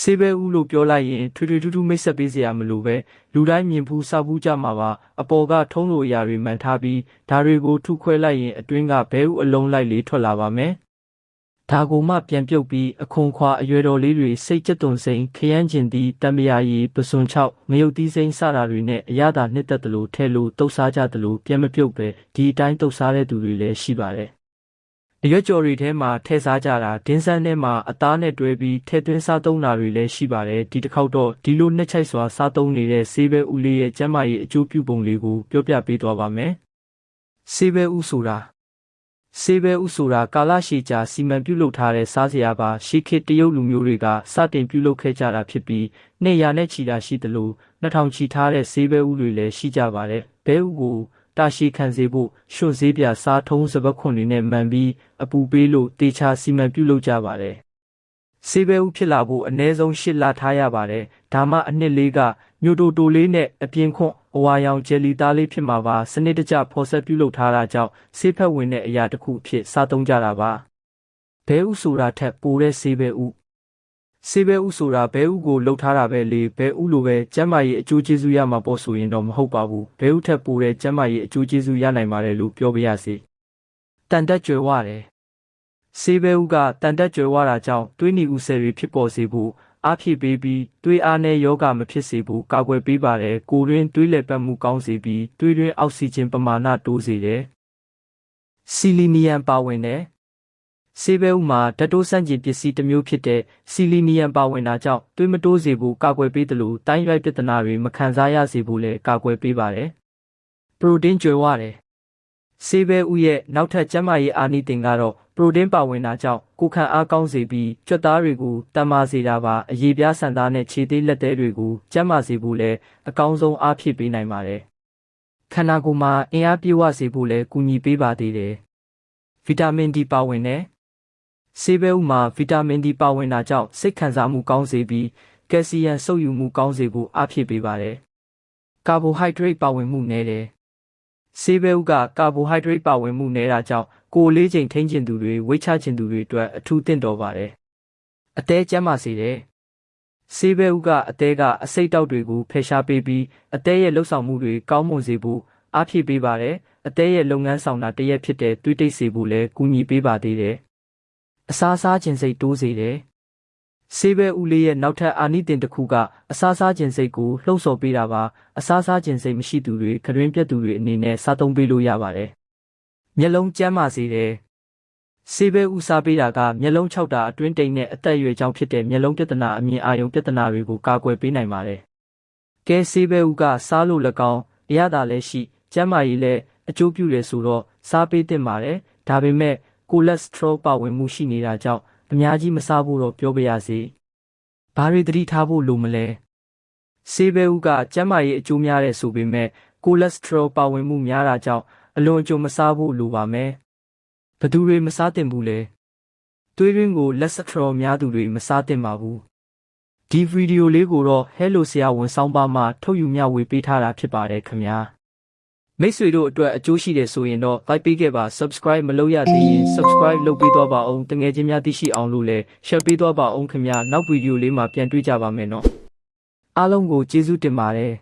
ဆေးဘဲဦးလို့ပြောလိုက်ရင်ထွေထွေထူးထူးမိတ်ဆက်ပေးစရာမလိုပဲလူတိုင်းမြင်ဘူးစောက်ဘူးကြမှာပါအပေါ်ကထုံးလိုအရာတွေမှန်ထားပြီးဒါတွေကိုထုခွဲလိုက်ရင်အတွင်းကဘဲဦးအလုံးလိုက်လေးထွက်လာပါမယ်ဒါကိုမှပြန်ပြုတ်ပြီးအခွန်ခွာအရွယ်တော်လေးတွေစိတ်ကြက်သွန်စိန်ခရမ်းကျင်သည်တံမယာရီပစွန်ချောက်ငရုတ်သီးစိန်စတာတွေနဲ့အရသာနှစ်သက်တယ်လို့ထဲလို့တုတ်စားကြတယ်လို့ပြန်မပြုတ်ပဲဒီအတိုင်းတုတ်စားတဲ့သူတွေလည်းရှိပါတယ် အရွက်ကြော်တွေထဲမှာထည့်စားကြတာဒင်းဆန်းထဲမှာအသားနဲ့တွဲပြီးထည့်သွင်းစားသုံးတာတွေလည်းရှိပါတယ်ဒီတစ်ခေါက်တော့ဒီလိုနှစ်ချိုက်စွာစားသုံးနေတဲ့ဆေးဘဲဦးလေးရဲ့ကျန်းမာရေးအကျိုးပြုပုံလေးကိုပြောပြပေးသွားပါမယ်ဆေးဘဲဦးဆိုတာဆေးဘဲဦးဆိုတာကာလရှည်ကြာစီမံပြုလုပ်ထားတဲ့စားစရာပါရှေးခေတ်တရုတ်လူမျိုးတွေကစတင်ပြုလုပ်ခဲ့ကြတာဖြစ်ပြီးနေရာနဲ့ချီတာရှိသလို2000ချီထားတဲ့ဆေးဘဲဦးတွေလည်းရှိကြပါတယ်ဘဲဦးကို တာရှည်ခံစေဖို့ရွှွန့်စေးပြစားထုံးစပတ်ခွန်တွေနဲ့မှန်ပြီးအပူပေးလို့တေချာစီမံပြုလုပ်ကြပါတယ်ဆေးဘဲဦးဖြစ်လာဖို့အနည်းဆုံး၈လထားရပါတယ်ဒါမှအနှစ်လေးကမြို့တိုတိုလေးနဲ့အပြင်ခွန့်အဝါရောင်ဂျယ်လီသားလေးဖြစ်မှာပါစနစ်တကျဖော်ဆက်ပြုလုပ်ထားတာကြောင့်ဆေးဖက်ဝင်တဲ့အရာတစ်ခုအဖြစ်စားသုံးကြတာပါဘဲဥဆိုတာထက်ပိုတဲ့ဆေးဘဲဥ ဆေးဘဲဥဆိုတာဘဲဥကိုလှုပ်ထားတာပဲလေဘဲဥလိုပဲကျမ်းမာရေးအကျိုးကျေးဇူးရမှာပေါ့ဆိုရင်တော့မဟုတ်ပါဘူးဘဲဥထက်ပိုတဲ့ကျမ်းမာရေးအကျိုးကျေးဇူးရနိုင်ပါတယ်လို့ပြောပြရစီတန်တက်ကြွယ်ဝတယ်ဆေးဘဲဥကတန်တက်ကြွယ်ဝတာကြောင့်သွေးနီဥဆယ်တွေဖြစ်ပေါ်စေဖို့အားဖြည့်ပေးပြီးသွေးအားနဲ့ယောဂမဖြစ်စေဘူးကာကွယ်ပေးပါတယ်ကိုယ်တွင်းသွေးလည်ပတ်မှုကောင်းစေပြီးသွေးတွင်းအောက်ဆီဂျင်ပမာဏတိုးစေတယ်ဆီလီနီယမ်ပါဝင်တယ် ဆေးဘဲဥမှာဓာတ်တိုးဆန့်ကျင်ပစ္စည်းတစ်မျိုးဖြစ်တဲ့ဆီလီနီယမ်ပါဝင်တာကြောင့်သွေးမတိုးစေဘူးကာကွယ်ပေးတယ်လို့တိုင်းရွက်ပြဿနာတွေမခံစားရစေဘူးလည်းကာကွယ်ပေးပါတယ်ပရိုတင်းကျွယ်ဝတယ်ဆေးဘဲဥရဲ့နောက်ထပ်ကျန်းမာရေးအာနိသင်ကတော့ပရိုတင်းပါဝင်တာကြောင့်ကိုယ်ခံအားကောင်းစေပြီးကြွက်သားတွေကိုတန်မာစေတာပါအရေးပြားဆန်သားနဲ့ခြေသေးလက်သေးတွေကိုကျန်းမာစေဖို့လည်းအကောင်းဆုံးအားဖြည့်ပေးနိုင်ပါတယ်ခန္ဓာကိုယ်မှာအင်အားပြေဝစေဖို့လည်းကူညီပေးပါသေးတယ်ဗီတာမင်ဒီပါဝင်တဲ့ ဆေးဘဲဥမှာဗီတာမင်ဒီပါဝင်တာကြောင့်စိတ်ခံစားမှုကောင်းစေပြီးကယ်ဆီယမ်စုပ်ယူမှုကောင်းစေဖို့အားဖြည့်ပေးပါတယ်ကာဘိုဟိုက်ဒရိတ်ပါဝင်မှုနည်းတယ်ဆေးဘဲဥကကာဘိုဟိုက်ဒရိတ်ပါဝင်မှုနည်းတာကြောင့်ကိုယ်လေးချိန်ထိန်းကျင်သူတွေဝိတ်ချကျင်သူတွေအတွက်အထူးသင့်တော်ပါတယ်။အသေးကျန်းမာစေတယ်။ဆေးဘဲဥကအသေးကအစိတ်တောက်တွေကိုဖယ်ရှားပေးပြီးအသေးရဲ့လှုပ်ဆောင်မှုတွေကောင်းမွန်စေဖို့အားဖြည့်ပေးပါတယ်။အသေးရဲ့လုပ်ငန်းဆောင်တာတရက်ဖြစ်တဲ့တွေးတိတ်စေဖို့လည်းကူညီပေးပါသေးတယ်။ အစားစားခြင်းစိတ်တိုးစေတယ်။ဆေးဘဲဦးလေးရဲ့နောက်ထပ်အာနိသင်တစ်ခုကအစားစားခြင်းစိတ်ကိုလှုံ့ဆော်ပေးတာပါအစားစားခြင်းစိတ်မရှိသူတွေခရွင်းပြတ်သူတွေအနေနဲ့စားသုံးပေးလို့ရပါတယ်မျက်လုံးကျန်းမာစေတယ်ဆေးဘဲဥစားပေးတာကမျက်လုံး၆တာအတွင်းတိမ်နဲ့အသက်အရွယ်ကြောင့်ဖြစ်တဲ့မျက်လုံးပြဿနာအမြင်အာရုံပြဿနာတွေကိုကာကွယ်ပေးနိုင်ပါတယ်ကဲဆေးဘဲဥကစားလို့၎င်းအရသာလည်းရှိကျန်းမာရေးလည်းအကျိုးပြုတယ်ဆိုတော့စားပေးသင့်ပါတယ်ဒါပေမဲ့ ကိုလက်စထရောပါဝင်မှုရှိနေတာကြောင့်အများကြီးမစားဖို့တော့ပြောပြရစီဘာတွေသတိထားဖို့လိုမလဲဆေးဘဲဥကကျန်းမာရေးအကျိုးများတဲ့ဆိုပေမဲ့ကိုလက်စထရောပါဝင်မှုများတာကြောင့်အလွန်အကျွံမစားဖို့လိုပါမယ်။ဘသူတွေမစားသင့်ဘူးလဲ။သွေးရင်းကိုလက်စထရောများသူတွေမစားသင့်ပါဘူး။ဒီဗီဒီယိုလေးကိုတော့ Hello ဆရာဝန်ဆောင်ပါမှထုတ်ယူမျှဝေပေးထားတာဖြစ်ပါတယ်ခင်ဗျာ။ မိတ်ဆွေတို့အတွက်အကျိုးရှိတယ်ဆိုရင်တော့ like ပေးခဲ့ပါ subscribe မလုပ်ရသေးရင် subscribe လုပ်ပေးသွားပါအောင်တငယ်ချင်းများသိရှိအောင်လို့လည်း share ပေးသွားပါအောင်ခင်ဗျာနောက်ဗီဒီယိုလေးမှာပြန်တွေ့ကြပါမယ်နော်အားလုံးကိုကျေးဇူးတင်ပါတယ်